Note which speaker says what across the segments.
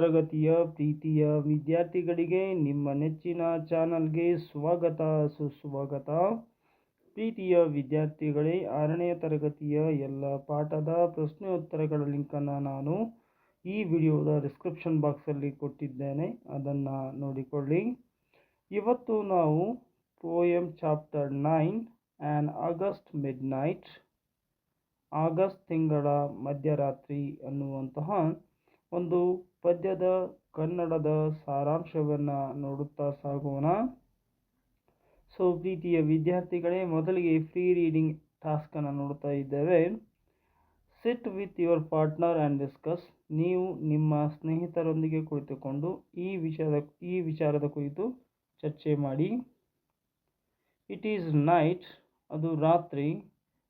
Speaker 1: ತರಗತಿಯ ಪ್ರೀತಿಯ ವಿದ್ಯಾರ್ಥಿಗಳಿಗೆ ನಿಮ್ಮ ನೆಚ್ಚಿನ ಚಾನಲ್ಗೆ ಸ್ವಾಗತ, ಸುಸ್ವಾಗತ. ಪ್ರೀತಿಯ ವಿದ್ಯಾರ್ಥಿಗಳೇ, ಆರನೇ ತರಗತಿಯ ಎಲ್ಲ ಪಾಠದ ಪ್ರಶ್ನೆ ಉತ್ತರಗಳ ಲಿಂಕನ್ನು ನಾನು ಈ ವಿಡಿಯೋದ ಡಿಸ್ಕ್ರಿಪ್ಷನ್ ಬಾಕ್ಸಲ್ಲಿ ಕೊಟ್ಟಿದ್ದೇನೆ. ಅದನ್ನು ನೋಡಿಕೊಳ್ಳಿ. ಇವತ್ತು ನಾವು poem chapter nine and August midnight August ತಿಂಗಳ ಮಧ್ಯರಾತ್ರಿ ಅನ್ನುವಂತಹ ಒಂದು ಪದ್ಯದ ಕನ್ನಡದ ಸಾರಾಂಶವನ್ನು ನೋಡುತ್ತಾ ಸಾಗೋಣ. ಸೊ ಪ್ರೀತಿಯ ವಿದ್ಯಾರ್ಥಿಗಳೇ, ಮೊದಲಿಗೆ ಫ್ರೀ ರೀಡಿಂಗ್ ಟಾಸ್ಕನ್ನು ನೋಡ್ತಾ ಇದ್ದೇವೆ. Sit with your partner and discuss ನೀವು ನಿಮ್ಮ ಸ್ನೇಹಿತರೊಂದಿಗೆ ಕುಳಿತುಕೊಂಡು ಈ ವಿಷಯದ, ಈ ವಿಚಾರದ ಕುರಿತು ಚರ್ಚೆ ಮಾಡಿ. ಇಟ್ ಈಸ್ ನೈಟ್ ಅದು ರಾತ್ರಿ.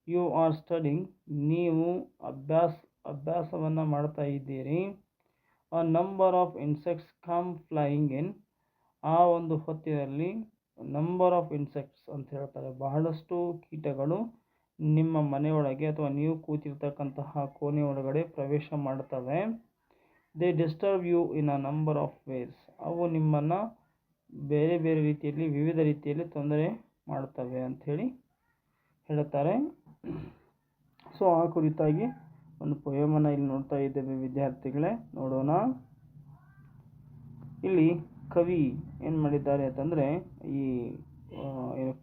Speaker 1: ಯು ಆರ್ ಸ್ಟಡಿಂಗ್ ನೀವು ಅಭ್ಯಾಸ, ಅಭ್ಯಾಸವನ್ನು ಮಾಡ್ತಾ ಇದ್ದೀರಿ. A number of insects come flying in ಆ ಒಂದು ಹೊತ್ತಿನಲ್ಲಿ ನಂಬರ್ ಆಫ್ ಇನ್ಸೆಕ್ಟ್ಸ್ ಅಂತ ಹೇಳ್ತಾರೆ. ಬಹಳಷ್ಟು ಕೀಟಗಳು ನಿಮ್ಮ ಮನೆಯೊಳಗೆ ಅಥವಾ ನೀವು ಕೂತಿರ್ತಕ್ಕಂತಹ ಕೋಣೆ ಒಳಗಡೆ ಪ್ರವೇಶ ಮಾಡ್ತವೆ. They disturb you in a number of ways ಅವು ನಿಮ್ಮನ್ನು ಬೇರೆ ಬೇರೆ ರೀತಿಯಲ್ಲಿ, ವಿವಿಧ ರೀತಿಯಲ್ಲಿ ತೊಂದರೆ ಮಾಡ್ತವೆ ಅಂಥೇಳಿ ಹೇಳುತ್ತಾರೆ ಸೊ ಆ ಕುರಿತಾಗಿ ಒಂದು ಪೊಯಮನ್ನು ಇಲ್ಲಿ ನೋಡ್ತಾ ಇದ್ದೇವೆ ವಿದ್ಯಾರ್ಥಿಗಳೇ. ನೋಡೋಣ. ಇಲ್ಲಿ ಕವಿ ಏನು ಮಾಡಿದ್ದಾರೆ ಅಂತಂದರೆ ಈ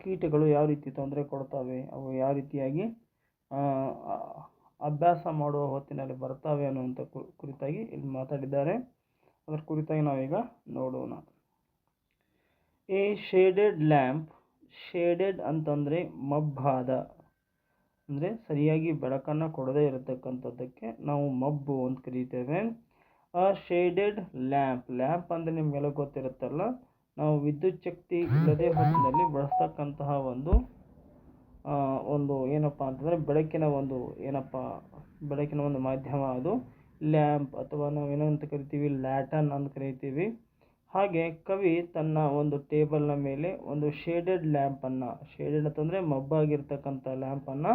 Speaker 1: ಕೀಟಗಳು ಯಾವ ರೀತಿ ತೊಂದರೆ ಕೊಡ್ತವೆ, ಅವು ಯಾವ ರೀತಿಯಾಗಿ ಅಭ್ಯಾಸ ಮಾಡುವ ಹೊತ್ತಿನಲ್ಲಿ ಬರ್ತಾವೆ ಅನ್ನುವಂಥ ಕುರಿತಾಗಿ ಇಲ್ಲಿ ಮಾತಾಡಿದ್ದಾರೆ. ಅದರ ಕುರಿತಾಗಿ ನಾವೀಗ ನೋಡೋಣ. A, shaded lamp. ಶೇಡೆಡ್ ಅಂತಂದರೆ ಮಬ್ಬಾದ. ಅಂದರೆ ಸರಿಯಾಗಿ ಬೆಳಕನ್ನು ಕೊಡದೇ ಇರತಕ್ಕಂಥದ್ದಕ್ಕೆ ನಾವು ಮಬ್ಬು ಅಂತ ಕರೀತೇವೆ. ಆ ಶೇಡೆಡ್ ಲ್ಯಾಂಪ್ ಲ್ಯಾಂಪ್ ಅಂದರೆ ನಿಮಗೆಲ್ಲ ಗೊತ್ತಿರುತ್ತಲ್ಲ, ನಾವು ವಿದ್ಯುತ್ ಶಕ್ತಿ ಇಲ್ಲದೆ ಹೊತ್ತಿನಲ್ಲಿ ಬಳಸ್ತಕ್ಕಂತಹ ಒಂದು ಒಂದು ಏನಪ್ಪ ಅಂತಂದರೆ ಬೆಳಕಿನ ಒಂದು ಏನಪ್ಪ, ಬೆಳಕಿನ ಒಂದು ಮಾಧ್ಯಮ ಅದು. ಲ್ಯಾಂಪ್ ಅಥವಾ ನಾವು ಏನಂತ ಕರಿತೀವಿ ಲ್ಯಾಟನ್ ಅಂತ ಕರಿತೀವಿ. ಹಾಗೆ ಕವಿ ತನ್ನ ಒಂದು ಟೇಬಲ್ನ ಮೇಲೆ ಒಂದು ಶೇಡೆಡ್ ಲ್ಯಾಂಪನ್ನು ಶೇಡೆಡ್ ಅಂತಂದರೆ ಮಬ್ಬಾಗಿರ್ತಕ್ಕಂಥ ಲ್ಯಾಂಪನ್ನು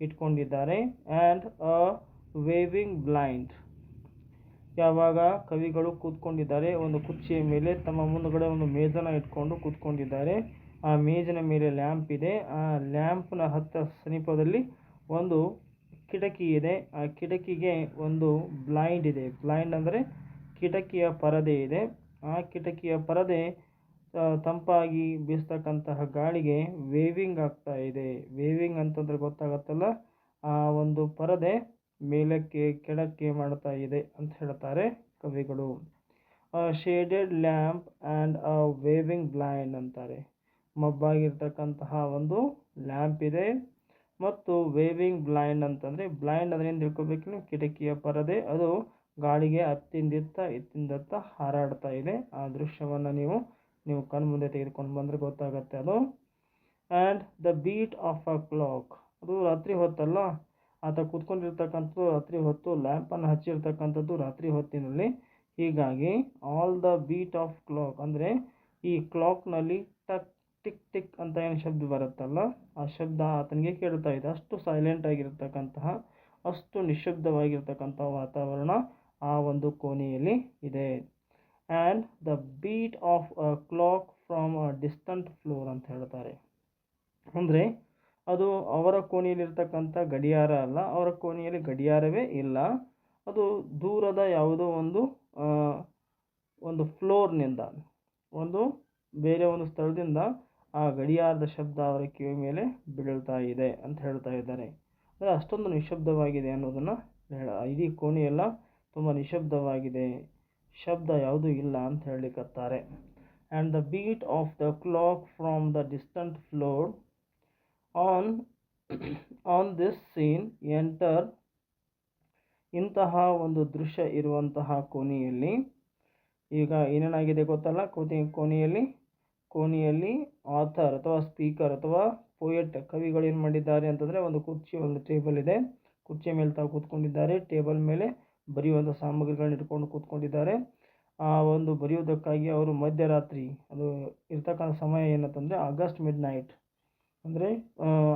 Speaker 1: ಇಟ್ಕೊಂಡಿದ್ದಾರೆ ಆ್ಯಂಡ್ ಅ ವೇವಿಂಗ್ ಬ್ಲೈಂಡ್ ಯಾವಾಗ ಕವಿಗಳು ಕೂತ್ಕೊಂಡಿದ್ದಾರೆ, ಒಂದು ಕುರ್ಚಿಯ ಮೇಲೆ, ತಮ್ಮ ಮುಂದುಗಡೆ ಒಂದು ಮೇಜನ್ನು ಇಟ್ಕೊಂಡು ಕೂತ್ಕೊಂಡಿದ್ದಾರೆ. ಆ ಮೇಜಿನ ಮೇಲೆ ಲ್ಯಾಂಪ್ ಇದೆ. ಆ ಲ್ಯಾಂಪ್ನ ಹತ್ತ ಸಮೀಪದಲ್ಲಿ ಒಂದು ಕಿಟಕಿ ಇದೆ. ಆ ಕಿಟಕಿಗೆ ಒಂದು ಬ್ಲೈಂಡ್ ಇದೆ. ಬ್ಲೈಂಡ್ ಅಂದರೆ ಕಿಟಕಿಯ ಪರದೆ ಇದೆ. ಆ ಕಿಟಕಿಯ ಪರದೆ ತಂಪಾಗಿ ಬೀಸ್ತಕ್ಕಂತಹ ಗಾಳಿಗೆ ವೇವಿಂಗ್ ಆಗ್ತಾ ಇದೆ. ವೇವಿಂಗ್ ಅಂತಂದರೆ ಗೊತ್ತಾಗತ್ತಲ್ಲ? ಆ ಒಂದು ಪರದೆ ಮೇಲಕ್ಕೆ ಕೆಳಕ್ಕೆ ಮಾಡ್ತಾ ಇದೆ ಅಂತ ಹೇಳ್ತಾರೆ ಕವಿಗಳು. Shaded lamp and a waving blind ಅಂತಾರೆ. ಮಬ್ಬಾಗಿರ್ತಕ್ಕಂತಹ ಒಂದು ಲ್ಯಾಂಪ್ ಇದೆ. ಮತ್ತು ವೇವಿಂಗ್ ಬ್ಲೈಂಡ್ ಅಂತಂದರೆ ಬ್ಲೈಂಡ್ ಅದರಿಂದ ತಿಳ್ಕೊಬೇಕು ಕಿಟಕಿಯ ಪರದೆ ಅದು ಗಾಳಿಗೆ ಅತ್ತಿಂದಿತ್ತ, ಇತ್ತಿಂದತ್ತ ಹಾರಾಡ್ತಾ ಇದೆ. ಆ ದೃಶ್ಯವನ್ನು ನೀವು ನೀವು ಕಣ್ಣು ಮುಂದೆ ತೆಗೆದುಕೊಂಡು ಬಂದರೆ ಗೊತ್ತಾಗುತ್ತೆ ಅದು. And the beat of a clock ಅದು ರಾತ್ರಿ ಹೊತ್ತಲ್ಲ? ಆತ ಕೂತ್ಕೊಂಡಿರ್ತಕ್ಕಂಥದ್ದು ರಾತ್ರಿ ಹೊತ್ತು ಲ್ಯಾಂಪನ್ನು ಹಚ್ಚಿರ್ತಕ್ಕಂಥದ್ದು ರಾತ್ರಿ ಹೊತ್ತಿನಲ್ಲಿ. ಹೀಗಾಗಿ all the beat of clock ಅಂದರೆ ಈ ಕ್ಲಾಕ್ನಲ್ಲಿ ಟಕ್ ಟಿಕ್ ಟಿಕ್ ಅಂತ ಏನು ಶಬ್ದ ಬರುತ್ತಲ್ಲ? ಆ ಶಬ್ದ ಆತನಿಗೆ ಕೇಳ್ತಾ ಇದೆ. ಅಷ್ಟು ಸೈಲೆಂಟ್ ಆಗಿರತಕ್ಕಂತಹ, ಅಷ್ಟು ನಿಶಬ್ದವಾಗಿರ್ತಕ್ಕಂಥ ವಾತಾವರಣ ಆ ಒಂದು ಕೋಣೆಯಲ್ಲಿ ಇದೆ. And the beat of a clock from a distant floor ಅಂತ ಹೇಳ್ತಾರೆ. ಅಂದರೆ ಅದು ಅವರ ಕೋಣೆಯಲ್ಲಿರ್ತಕ್ಕಂಥ ಗಡಿಯಾರ ಅಲ್ಲ, ಅವರ ಕೋಣೆಯಲ್ಲಿ ಗಡಿಯಾರವೇ ಇಲ್ಲ. ಅದು ದೂರದ ಯಾವುದೋ ಒಂದು ಒಂದು ಫ್ಲೋರ್ನಿಂದ, ಒಂದು ಬೇರೆ ಒಂದು ಸ್ಥಳದಿಂದ ಆ ಗಡಿಯಾರದ ಶಬ್ದ ಅವರ ಕಿವಿ ಮೇಲೆ ಬೀಳ್ತಾ ಇದೆ ಅಂತ ಹೇಳ್ತಾ ಇದ್ದಾರೆ. ಅಂದರೆ ಅಷ್ಟೊಂದು ನಿಶಬ್ದವಾಗಿದೆ ಅನ್ನೋದನ್ನು ಹೇಳ, ಇಡೀ ಕೋಣೆಯೆಲ್ಲ ತುಂಬ ನಿಶಬ್ದವಾಗಿದೆ ಶಬ್ದ ಯಾವುದೂ ಇಲ್ಲ ಅಂತ ಹೇಳಲಿಕ್ಕತ್ತಾರೆ and the beat of the clock from the distant floor on on this scene enter ಇಂತಹ ಒಂದು ದೃಶ್ಯ ಇರುವಂತಹ ಕೋನಿಯಲ್ಲಿ ಈಗ ಏನೇನಾಗಿದೆ ಗೊತ್ತಲ್ಲ? ಕೋತಿ ಕೋನಿಯಲ್ಲಿ ಕೋಣಿಯಲ್ಲಿ ಆಥರ್ ಅಥವಾ ಸ್ಪೀಕರ್ ಅಥವಾ ಪೋಯೆಟ್ ಕವಿಗಳು ಏನು ಮಾಡಿದ್ದಾರೆ ಅಂತಂದರೆ ಒಂದು ಕುರ್ಚಿ, ಒಂದು ಟೇಬಲ್ ಇದೆ. ಕುರ್ಚಿ ಮೇಲೆ ತಾವು ಕೂತ್ಕೊಂಡಿದ್ದಾರೆ. ಟೇಬಲ್ ಮೇಲೆ ಬರೆಯುವಂಥ ಸಾಮಗ್ರಿಗಳನ್ನ ಇಟ್ಕೊಂಡು ಕೂತ್ಕೊಂಡಿದ್ದಾರೆ. ಆ ಒಂದು ಬರೆಯುವುದಕ್ಕಾಗಿ ಅವರು ಮಧ್ಯರಾತ್ರಿ, ಅದು ಇರ್ತಕ್ಕಂಥ ಸಮಯ ಏನಂತಂದರೆ ಆಗಸ್ಟ್ ಮಿಡ್ ನೈಟ್ ಅಂದರೆ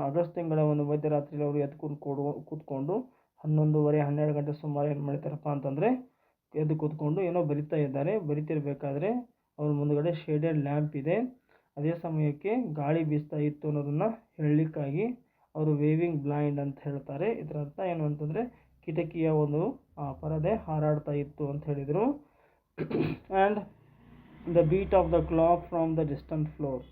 Speaker 1: ಆಗಸ್ಟ್ ತಿಂಗಳ ಒಂದು ಮಧ್ಯರಾತ್ರಿಯಲ್ಲಿ ಅವರು ಎದ್ದು ಕೂತ್ಕೊಂಡು ಕೂತ್ಕೊಂಡು ಹನ್ನೊಂದುವರೆ, ಹನ್ನೆರಡು ಗಂಟೆ ಸುಮಾರು ಏನು ಮಾಡ್ತಾರಪ್ಪ ಅಂತಂದರೆ ಎದ್ದು ಕೂತ್ಕೊಂಡು ಏನೋ ಬರಿತಾ ಇದ್ದಾರೆ. ಬರಿತಿರ್ಬೇಕಾದ್ರೆ ಅವ್ರ ಮುಂದುಗಡೆ ಶೇಡೆಡ್ ಲ್ಯಾಂಪ್ ಇದೆ. ಅದೇ ಸಮಯಕ್ಕೆ ಗಾಳಿ ಬೀಸ್ತಾ ಇತ್ತು ಅನ್ನೋದನ್ನು ಹೇಳಲಿಕ್ಕಾಗಿ ಅವರು ವೇವಿಂಗ್ ಬ್ಲೈಂಡ್ ಅಂತ ಹೇಳ್ತಾರೆ. ಇದರ ಅರ್ಥ ಏನು ಅಂತಂದರೆ ಕಿಟಕಿಯ ಒಂದು ಪರದೆ ಹಾರಾಡ್ತಾ ಇತ್ತು ಅಂತ ಹೇಳಿದರು. And the beat of the clock from the distant floor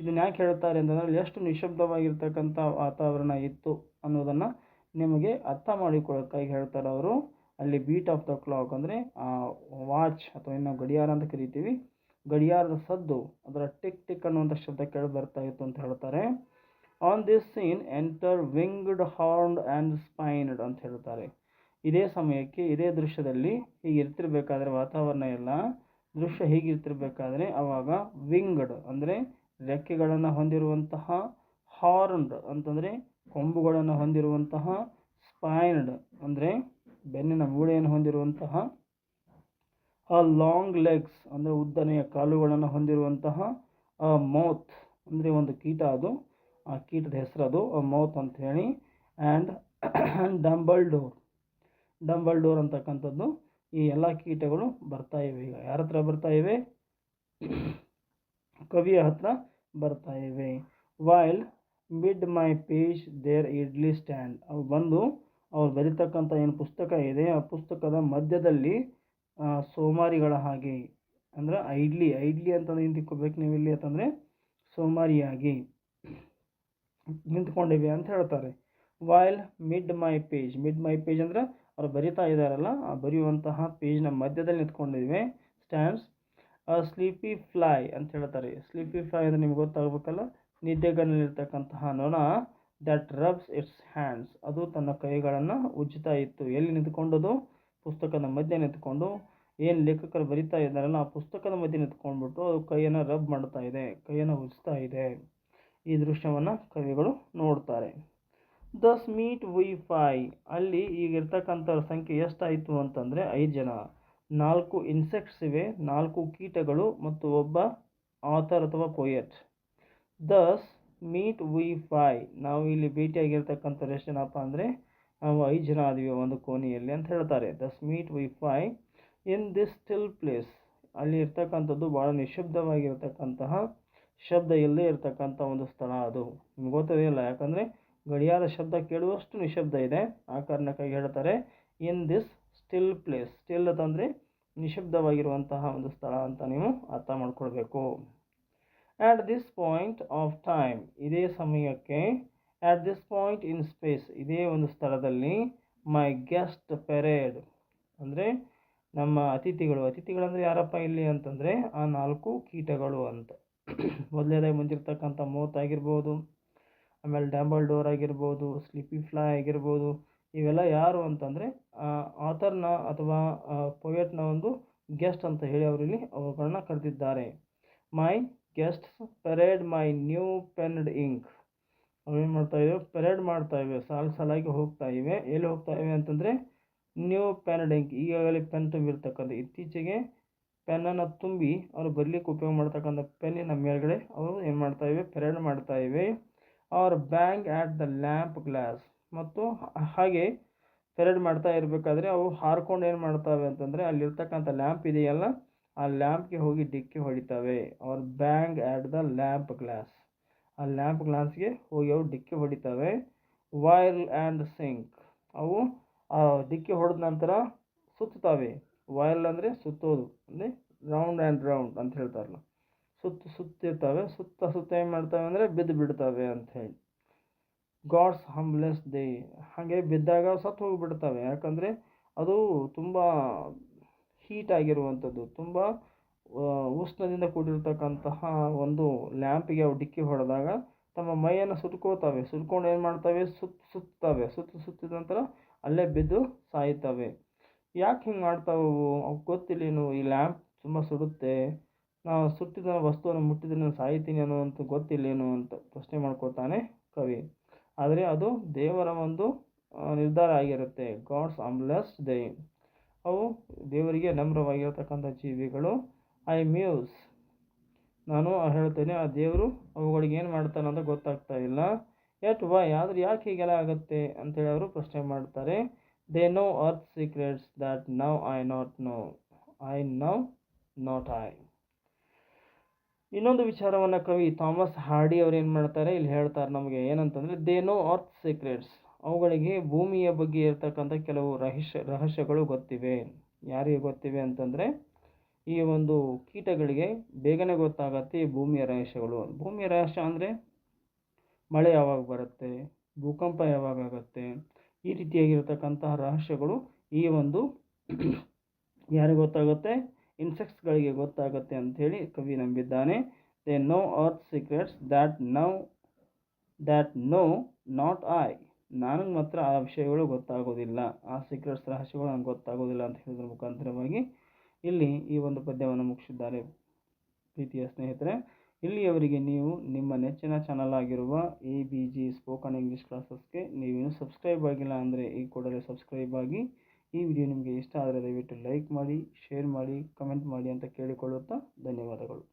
Speaker 1: ಇದನ್ನ ಯಾಕೆ ಹೇಳ್ತಾರೆ ಅಂತಂದರೆ ಎಷ್ಟು ನಿಶಬ್ದವಾಗಿರ್ತಕ್ಕಂಥ ವಾತಾವರಣ ಇತ್ತು ಅನ್ನೋದನ್ನು ನಿಮಗೆ ಅರ್ಥ ಮಾಡಿಕೊಳ್ಳೋಕ್ಕಾಗಿ ಹೇಳ್ತಾರೆ ಅವರು. ಅಲ್ಲಿ ಬೀಟ್ ಆಫ್ ದ ಕ್ಲಾಕ್ ಅಂದರೆ ವಾಚ್ ಅಥವಾ ಇನ್ನು ಗಡಿಯಾರ ಅಂತ ಕರಿತೀವಿ. ಗಡಿಯಾರದ ಸದ್ದು, ಅದರ ಟಿಕ್ ಟಿಕ್ ಅನ್ನುವಂಥ ಶಬ್ದ ಕೇಳಿ ಬರ್ತಾ ಇತ್ತು ಅಂತ ಹೇಳ್ತಾರೆ. On this scene enter winged horn and spined ಅಂತ ಹೇಳ್ತಾರೆ. ಇದೇ ಸಮಯಕ್ಕೆ, ಇದೇ ದೃಶ್ಯದಲ್ಲಿ ಹೀಗೆ ಇರ್ತಿರ್ಬೇಕಾದ್ರೆ ವಾತಾವರಣ ಎಲ್ಲ ದೃಶ್ಯ ಹೀಗಿರ್ತಿರ್ಬೇಕಾದ್ರೆ ಆವಾಗ ವಿಂಗ್ಡ್ ಅಂದರೆ ರೆಕ್ಕೆಗಳನ್ನು ಹೊಂದಿರುವಂತಹ ಹಾರ್ನ್ಡ್ ಅಂತಂದರೆ ಕೊಂಬುಗಳನ್ನು ಹೊಂದಿರುವಂತಹ ಸ್ಪೈನ್ಡ್ ಅಂದರೆ ಬೆನ್ನಿನ ಮೂಳೆಯನ್ನು ಹೊಂದಿರುವಂತಹ ಆ ಲಾಂಗ್ ಲೆಗ್ಸ್ ಅಂದರೆ ಉದ್ದನೆಯ ಕಾಲುಗಳನ್ನು ಹೊಂದಿರುವಂತಹ ಆ ಮೌತ್ ಅಂದರೆ ಒಂದು ಕೀಟ ಅದು. ಆ ಕೀಟದ ಹೆಸರು ಅದು ಮೌತ್ ಅಂತ ಹೇಳಿ. And dumbledore dumbledore ಅಂತಕ್ಕಂಥದ್ದು ಈ ಎಲ್ಲ ಕೀಟಗಳು ಬರ್ತಾ ಇವೆ ಈಗ. ಯಾರ ಹತ್ರ ಬರ್ತಾ ಇವೆ? ಕವಿಯ ಹತ್ರ ಬರ್ತಾ ಇವೆ. While mid my page there idly stand ಅವು ಬಂದು ಅವ್ರು ಬರೀತಕ್ಕಂಥ ಏನು ಪುಸ್ತಕ ಇದೆ, ಆ ಪುಸ್ತಕದ ಮಧ್ಯದಲ್ಲಿ ಸೋಮಾರಿಗಳ ಹಾಗೆ. ಅಂದ್ರೆ ಐಡ್ಲಿ ಐಡ್ಲಿ ಅಂತಂದ್ರೆ ಏನು ನೀವು ಇಲ್ಲಿ ಅಂತಂದರೆ, ಸೋಮಾರಿಯಾಗಿ ನಿಂತ್ಕೊಂಡಿವೆ ಅಂತ ಹೇಳ್ತಾರೆ. While mid my page mid my page ಅಂದ್ರೆ ಅವ್ರು ಬರಿತಾ ಇದ್ದಾರಲ್ಲ, ಆ ಬರೆಯುವಂತಹ ಪೇಜ್ನ ಮಧ್ಯದಲ್ಲಿ ನಿಂತ್ಕೊಂಡಿದ್ವಿ. ಸ್ಟ್ಯಾಂಡ್ಸ್ ಸ್ಲೀಪಿ ಫ್ಲೈ ಅಂತ ಹೇಳ್ತಾರೆ. ಸ್ಲೀಪಿ ಫ್ಲೈ ಅಂದರೆ ನಿಮ್ಗೆ ಗೊತ್ತಾಗಬೇಕಲ್ಲ? ನಿದ್ದೆಗಲ್ಲಿರ್ತಕ್ಕಂತಹ ನೊಣ ದಟ್ ರಬ್ಸ್ ಇಟ್ಸ್ ಹ್ಯಾಂಡ್ಸ್ ಅದು ತನ್ನ ಕೈಗಳನ್ನು ಉಜ್ಜುತ್ತಾ ಇತ್ತು. ಎಲ್ಲಿ ನಿಂತ್ಕೊಂಡದು? ಪುಸ್ತಕದ ಮಧ್ಯೆ ನಿಂತ್ಕೊಂಡು. ಏನು ಲೇಖಕರು ಬರಿತಾ ಇದ್ದಾರಲ್ಲ, ಆ ಪುಸ್ತಕದ ಮಧ್ಯೆ ನಿಂತ್ಕೊಂಡ್ಬಿಟ್ಟು ಅದು ಕೈಯನ್ನು ರಬ್ ಮಾಡ್ತಾ ಇದೆ, ಕೈಯನ್ನು ಉಜ್ತಾ ಇದೆ. ಈ ದೃಶ್ಯವನ್ನು ಕವಿಗಳು ನೋಡ್ತಾರೆ. Thus meet we five. ಅಲ್ಲಿ ಈಗ ಇರ್ತಕ್ಕಂಥವ್ರ ಸಂಖ್ಯೆ ಎಷ್ಟಾಯಿತು ಅಂತಂದರೆ ಐದು ಜನ. ನಾಲ್ಕು ಇನ್ಸೆಕ್ಟ್ಸ್ ಇವೆ, ನಾಲ್ಕು ಕೀಟಗಳು ಮತ್ತು ಒಬ್ಬ ಆಥರ್ ಅಥವಾ poet. Thus meet we five. ನಾವು ಇಲ್ಲಿ ಭೇಟಿಯಾಗಿರ್ತಕ್ಕಂಥವ್ರು ಎಷ್ಟು ಜನಪ್ಪ ಅಂದರೆ, ನಾವು ಐದು ಜನ ಆದಿವಿ ಒಂದು ಕೋಣೆಯಲ್ಲಿ ಅಂತ ಹೇಳ್ತಾರೆ. Thus meet we five in this still place. ಅಲ್ಲಿ ಇರ್ತಕ್ಕಂಥದ್ದು ಭಾಳ ನಿಶಬ್ದವಾಗಿರ್ತಕ್ಕಂತಹ ಶಬ್ದ ಇಲ್ಲದೆ ಇರತಕ್ಕಂಥ ಒಂದು ಸ್ಥಳ ಅದು. ನಿಮ್ಗೆ ಗೊತ್ತಿದೆಯಲ್ಲ ಯಾಕಂದರೆ ಗಡಿಯಾರ ಶಬ್ದ ಕೇಳುವಷ್ಟು ನಿಶಬ್ದ ಇದೆ. ಆ ಕಾರಣಕ್ಕಾಗಿ ಹೇಳ್ತಾರೆ in this still place still ಅಂತಂದರೆ ನಿಶಬ್ದವಾಗಿರುವಂತಹ ಒಂದು ಸ್ಥಳ ಅಂತ ನೀವು ಅರ್ಥ ಮಾಡ್ಕೊಳ್ಬೇಕು. At this point of time ಇದೇ ಸಮಯಕ್ಕೆ at this point in space ಇದೇ ಒಂದು ಸ್ಥಳದಲ್ಲಿ ಮೈ ಗೆಸ್ಟ್ ಪೆರೇಡ್ ಅಂದರೆ ನಮ್ಮ ಅತಿಥಿಗಳು. ಅತಿಥಿಗಳಂದರೆ ಯಾರಪ್ಪ ಇಲ್ಲಿ ಅಂತಂದರೆ, ಆ ನಾಲ್ಕು ಕೀಟಗಳು ಅಂತ. ಮೊದಲನೇದಾಗಿ ಮುಂದಿರ್ತಕ್ಕಂಥ ಮೋತ್ ಆಗಿರ್ಬೋದು ಆಮೇಲೆ ಡ್ಯಾಂಬಲ್ ಡೋರ್ ಆಗಿರ್ಬೋದು ಸ್ಲಿಪ್ಪಿ ಫ್ಲೈ ಆಗಿರ್ಬೋದು, ಇವೆಲ್ಲ ಯಾರು ಅಂತಂದರೆ ಆಥರ್ನ ಅಥವಾ ಪೊಯೆಟ್ನ ಒಂದು ಗೆಸ್ಟ್ ಅಂತ ಹೇಳಿ ಅವರಲ್ಲಿ ಅವುಗಳನ್ನ ಕರೆದಿದ್ದಾರೆ. My guest parade my new penned ink ಅವೇನು ಮಾಡ್ತಾ ಇವೆ ಪೆರೇಡ್ ಮಾಡ್ತಾ ಇವೆ, ಸಾಲು ಸಾಲಾಗಿ ಹೋಗ್ತಾ ಇವೆ. ಎಲ್ಲಿ ಹೋಗ್ತಾ ಇವೆ ಅಂತಂದರೆ ನ್ಯೂ ಪೆನ್ಡ್ ಇಂಕ್ ಈಗಾಗಲೇ ಪೆನ್ ತುಂಬಿರ್ತಕ್ಕಂಥ, ಇತ್ತೀಚೆಗೆ ಪೆನ್ನನ್ನು ತುಂಬಿ ಅವರು ಬರಲಿಕ್ಕೆ ಉಪಯೋಗ ಮಾಡ್ತಕ್ಕಂಥ ಪೆನ್ನಿನ ಮೇಲ್ಗಡೆ ಅವರು ಏನು ಮಾಡ್ತಾ ಇವೆ? ಪೆರೇಡ್ ಮಾಡ್ತಾ ಇವೆ. Or bang at the lamp glass ಮತ್ತು ಹಾಗೆ ಪೆರೇಡ್ ಮಾಡ್ತಾ ಇರಬೇಕಾದ್ರೆ ಅವು ಹಾರ್ಕೊಂಡು ಏನು ಮಾಡ್ತವೆ ಅಂತಂದರೆ ಅಲ್ಲಿರ್ತಕ್ಕಂಥ ಲ್ಯಾಂಪ್ ಇದೆಯಲ್ಲ, ಆ ಲ್ಯಾಂಪ್ಗೆ ಹೋಗಿ ಡಿಕ್ಕಿ ಹೊಡಿತವೆ ಅವ್ರ bang at the lamp glass ಆ ಲ್ಯಾಂಪ್ ಗ್ಲಾಸ್ಗೆ ಹೋಗಿ ಅವು ಡಿಕ್ಕಿ ಹೊಡಿತವೆ. ವೈರ್ ಆ್ಯಂಡ್ ಸಿಂಕ್ ಅವು ಡಿಕ್ಕಿ ಹೊಡೆದ ನಂತರ ಸುತ್ತುತ್ತವೆ. ವೈಲ್ ಅಂದರೆ ಸುತ್ತೋದು, ಅಂದರೆ ರೌಂಡ್ ಆ್ಯಂಡ್ ರೌಂಡ್ ಅಂತ ಹೇಳ್ತಾರಲ್ಲ. ಸುತ್ತು ಸುತ್ತಿರ್ತವೆ, ಸುತ್ತ ಸುತ್ತ ಏನು ಮಾಡ್ತವೆ ಅಂದರೆ ಬಿದ್ದು ಬಿಡ್ತವೆ ಅಂತ ಹೇಳಿ. ಗಾಡ್ಸ್ ಹಂಬ್ಲೆಸ್ ದೇ ಹಾಗೆ ಬಿದ್ದಾಗ ಸತ್ತು ಹೋಗಿಬಿಡ್ತವೆ. ಯಾಕಂದರೆ ಅದು ತುಂಬ ಹೀಟ್ ಆಗಿರುವಂಥದ್ದು ತುಂಬ ಉಷ್ಣದಿಂದ ಕೂಡಿರ್ತಕ್ಕಂತಹ ಒಂದು ಲ್ಯಾಂಪಿಗೆ ಅವು ಡಿಕ್ಕಿ ಹೊಡೆದಾಗ ತಮ್ಮ ಮೈಯನ್ನು ಸುಟ್ಕೋತವೆ ಸುಟ್ಕೊಂಡು ಏನು ಮಾಡ್ತವೆ? ಸುತ್ತ ಸುತ್ತವೆ. ಸುತ್ತ ಸುತ್ತಿದ ನಂತರ ಅಲ್ಲೇ ಬಿದ್ದು ಸಾಯ್ತವೆ. ಯಾಕೆ ಹಿಂಗೆ ಮಾಡ್ತಾವೆ ಅವು ಗೊತ್ತಿಲ್ಲ ಗೊತ್ತಿಲ್ಲೇನು ಈ ಲ್ಯಾಂಪ್ ತುಂಬ ಸುಡುತ್ತೆ. ನಾವು ಸುಟ್ಟಿದ ವಸ್ತುವನ್ನು ಮುಟ್ಟಿದ್ರೆ ನಾನು ಸಾಯ್ತೀನಿ ಗೊತ್ತಿಲ್ಲ ಗೊತ್ತಿಲ್ಲೇನು ಅಂತ ಪ್ರಶ್ನೆ ಮಾಡ್ಕೊತಾನೆ ಕವಿ. ಆದರೆ ಅದು ದೇವರ ಒಂದು ನಿರ್ಧಾರ ಆಗಿರುತ್ತೆ. ಗಾಡ್ಸ್ ಅಂಬ್ಲೆಸ್ ದೇ ಅವು ದೇವರಿಗೆ ನಮ್ರವಾಗಿರತಕ್ಕಂಥ ಜೀವಿಗಳು. ಐ ಮ್ಯೂಸ್ ನಾನು ಹೇಳ್ತೇನೆ, ಆ ದೇವರು ಅವುಗಳಿಗೆ ಏನು ಮಾಡ್ತಾನೆ ಅಂತ ಗೊತ್ತಾಗ್ತಾ ಇಲ್ಲ. ಎಟ್ ವೈ ಆದರೆ ಯಾಕೆ ಹೀಗೆಲ್ಲ ಆಗುತ್ತೆ ಅಂತೇಳಿ ಅವರು ಪ್ರಶ್ನೆ ಮಾಡ್ತಾರೆ. They know earth secrets that now I not know I now not I ಇನ್ನೊಂದು ವಿಚಾರವನ್ನು ಕವಿ ಥಾಮಸ್ ಹಾರ್ಡಿ ಅವ್ರು ಏನು ಮಾಡ್ತಾರೆ? ಇಲ್ಲಿ ಹೇಳ್ತಾರೆ ನಮಗೆ ಏನಂತಂದರೆ ದೇ ನೋ ಅರ್ತ್ ಸೀಕ್ರೆಟ್ಸ್ ಅವುಗಳಿಗೆ ಭೂಮಿಯ ಬಗ್ಗೆ ಇರತಕ್ಕಂಥ ಕೆಲವು ರಹಸ್ಯ, ರಹಸ್ಯಗಳು ಗೊತ್ತಿವೆ. ಯಾರಿಗೆ ಗೊತ್ತಿವೆ ಅಂತಂದರೆ, ಈ ಒಂದು ಕೀಟಗಳಿಗೆ ಬೇಗನೆ ಗೊತ್ತಾಗತ್ತೆ ಈ ಭೂಮಿಯ ರಹಸ್ಯಗಳು. ಭೂಮಿಯ ರಹಸ್ಯ ಅಂದರೆ ಮಳೆ ಯಾವಾಗ ಬರುತ್ತೆ, ಭೂಕಂಪ ಯಾವಾಗ ಈ ರೀತಿಯಾಗಿರ್ತಕ್ಕಂತಹ ರಹಸ್ಯಗಳು ಈ ಒಂದು ಯಾರಿಗೆ ಗೊತ್ತಾಗುತ್ತೆ? ಇನ್ಸೆಕ್ಟ್ಸ್ಗಳಿಗೆ ಗೊತ್ತಾಗುತ್ತೆ ಅಂಥೇಳಿ ಕವಿ ನಂಬಿದ್ದಾನೆ. They know earth secrets that now that know not I ನನಗೆ ಮಾತ್ರ ಆ ವಿಷಯಗಳು ಗೊತ್ತಾಗೋದಿಲ್ಲ. ಆ ಸೀಕ್ರೆಟ್ಸ್ ರಹಸ್ಯಗಳು ನನಗೆ ಗೊತ್ತಾಗೋದಿಲ್ಲ ಅಂತ ಹೇಳಿದ್ರ ಮುಖಾಂತರವಾಗಿ ಇಲ್ಲಿ ಈ ಒಂದು ಪದ್ಯವನ್ನು ಮುಗಿಸಿದ್ದಾರೆ ಪ್ರೀತಿಯ ಸ್ನೇಹಿತರೆ. ಇಲ್ಲಿಯವರೆಗೆ ನೀವು ನಿಮ್ಮ ನೆಚ್ಚಿನ ಚಾನಲ್ ಆಗಿರುವ A B G spoken English ಕ್ಲಾಸಸ್ಗೆ ನೀವೇನು ಸಬ್ಸ್ಕ್ರೈಬ್ ಆಗಿಲ್ಲ ಅಂದರೆ ಈ ಕೂಡಲೇ ಸಬ್ಸ್ಕ್ರೈಬ್ ಆಗಿ ಈ ವಿಡಿಯೋ ನಿಮಗೆ ಇಷ್ಟ ಆದರೆ ದಯವಿಟ್ಟು ಲೈಕ್ ಮಾಡಿ ಶೇರ್ ಮಾಡಿ ಕಮೆಂಟ್ ಮಾಡಿ ಅಂತ ಕೇಳಿಕೊಳ್ಳುತ್ತಾ ಧನ್ಯವಾದಗಳು.